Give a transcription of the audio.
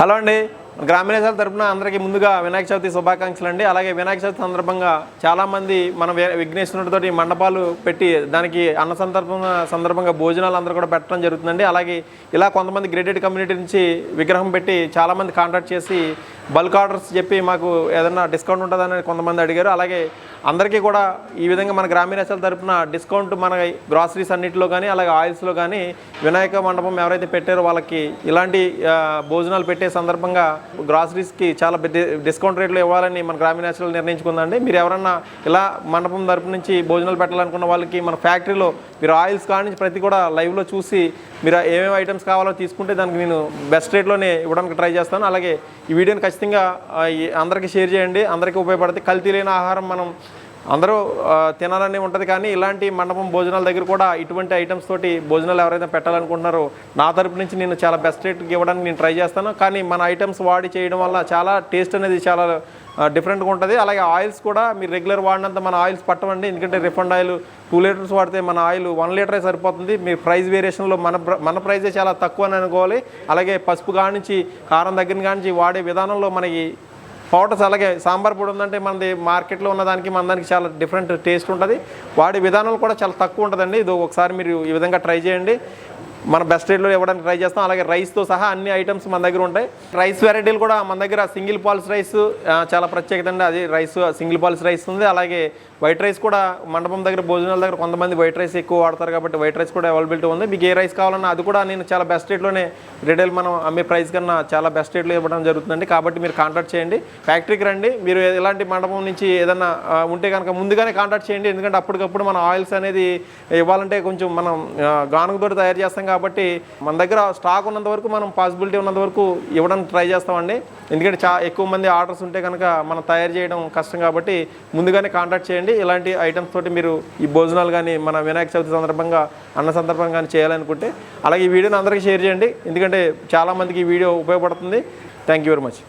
Hello అండి. గ్రామీణ తరఫున తరపున అందరికీ ముందుగా వినాయక చవితి శుభాకాంక్షలు అండి. అలాగే వినాయక చవితి సందర్భంగా చాలామంది మన వే- విఘ్నేశ్వరుడితోటి మండపాలు పెట్టి దానికి అన్న సందర్భం సందర్భంగా భోజనాలు అందరూ కూడా పెట్టడం జరుగుతుందండి. అలాగే ఇలా కొంతమంది గ్రేడెడ్ కమ్యూనిటీ నుంచి విగ్రహం పెట్టి చాలామంది కాంటాక్ట్ చేసి బల్క్ ఆర్డర్స్ చెప్పి మాకు ఏదైనా డిస్కౌంట్ ఉంటుందని కొంతమంది అడిగారు. అలాగే అందరికీ కూడా ఈ విధంగా మన గ్రామీణ తరఫున డిస్కౌంట్ మన గ్రాసరీస్ అన్నింటిలో కానీ అలాగే ఆయిల్స్లో కానీ వినాయక మండపం ఎవరైతే పెట్టారో వాళ్ళకి ఇలాంటి భోజనాలు పెట్టే సందర్భంగా గ్రాసరీస్కి చాలా పెద్ద డిస్కౌంట్ రేట్లు ఇవ్వాలని మన గ్రామీణశాల నిర్ణయించుకుందండి. మీరు ఎవరన్నా ఇలా మండపం తరపు నుంచి భోజనాలు పెట్టాలనుకున్న వాళ్ళకి మన ఫ్యాక్టరీలో మీరు ఆయిల్స్ కానీ నుంచి ప్రతి కూడా లైవ్లో చూసి మీరు ఏమేమి ఐటమ్స్ కావాలో తీసుకుంటే దానికి నేను బెస్ట్ రేట్లోనే ఇవ్వడానికి ట్రై చేస్తాను. అలాగే ఈ వీడియోని ఖచ్చితంగా అందరికీ షేర్ చేయండి. అందరికీ ఉపయోగపడుతుంది కల్తీ లేని ఆహారం మనం అందరూ తినాలని ఉంటుంది కానీ ఇలాంటి మండపం భోజనాల దగ్గర కూడా ఇటువంటి ఐటమ్స్ తోటి భోజనాలు ఎవరైతే పెట్టాలనుకుంటున్నారో నా తరపు నుంచి నేను చాలా బెస్ట్ రేట్కి ఇవ్వడానికి నేను ట్రై చేస్తాను. కానీ మన ఐటమ్స్ వాడి చేయడం వల్ల చాలా టేస్ట్ అనేది చాలా డిఫరెంట్గా ఉంటుంది. అలాగే ఆయిల్స్ కూడా మీరు రెగ్యులర్ వాడినంత మన ఆయిల్స్ పట్టమండి ఎందుకంటే రిఫండ్ ఆయిల్ టూ లీటర్స్ వాడితే మన ఆయిల్ వన్ లీటరే సరిపోతుంది. మీ ప్రైస్ వేరియేషన్లో మన మన ప్రైజే చాలా తక్కువ అని అనుకోవాలి. అలాగే పసుపు కానించి కారం దగ్గర కానించి వాడే విధానంలో మనకి పౌడర్స్ అలాగే సాంబార్ పొడి ఉందంటే మనది మార్కెట్లో ఉన్నదానికి మన దానికి చాలా డిఫరెంట్ టేస్ట్ ఉంటుంది. వాడే విధానం కూడా చాలా తక్కువ ఉంటుందండి. ఇది ఒకసారి మీరు ఈ విధంగా ట్రై చేయండి. మన బెస్ట్ రేట్లో ఇవ్వడానికి ట్రై చేస్తాం. అలాగే రైస్తో సహా అన్ని ఐటమ్స్ మన దగ్గర ఉంటాయి. రైస్ వెరైటీలు కూడా మన దగ్గర సింగిల్ పాల్స్ రైస్ చాలా ప్రత్యేకత అండి. అది రైస్ సింగిల్ పాల్స్ రైస్ ఉంది. అలాగే వైట్ రైస్ కూడా మండపం దగ్గర భోజనాల దగ్గర కొంతమంది వైట్ రైస్ ఎక్కువ వాడతారు కాబట్టి వైట్ రైస్ కూడా అవైలబిలిటీ ఉంది. మీకు ఏ రైస్ కావాలన్నా అది కూడా నేను చాలా బెస్ట్ రేట్లోనే రిటైల్ మనం అమ్మే ప్రైస్ కన్నా చాలా బెస్ట్ రేట్లో ఇవ్వడం జరుగుతుందండి. కాబట్టి మీరు కాంటాక్ట్ చేయండి. ఫ్యాక్టరీకి రండి. మీరు ఇలాంటి మండపం నుంచి ఏదన్నా ఉంటే కనుక ముందుగానే కాంటాక్ట్ చేయండి. ఎందుకంటే అప్పటికప్పుడు మన ఆయిల్స్ అనేది ఇవ్వాలంటే కొంచెం మనం గానుగతో తయారు చేస్తాం కాబట్టి మన దగ్గర స్టాక్ ఉన్నంత వరకు మనం పాసిబిలిటీ ఉన్నంత వరకు ఇవ్వడానికి ట్రై చేస్తామండి. ఎందుకంటే చా ఎక్కువ మంది ఆర్డర్స్ ఉంటే కనుక మనం తయారు చేయడం కష్టం కాబట్టి ముందుగానే కాంటాక్ట్ చేయండి. ఇలాంటి ఐటమ్స్ తోటి మీరు ఈ భోజనాలు కానీ మన వినాయక చవితి సందర్భంగా అన్న సందర్భంగా కానీ చేయాలనుకుంటే అలాగే ఈ వీడియోని అందరికీ షేర్ చేయండి. ఎందుకంటే చాలామందికి ఈ వీడియో ఉపయోగపడుతుంది. Thank you very much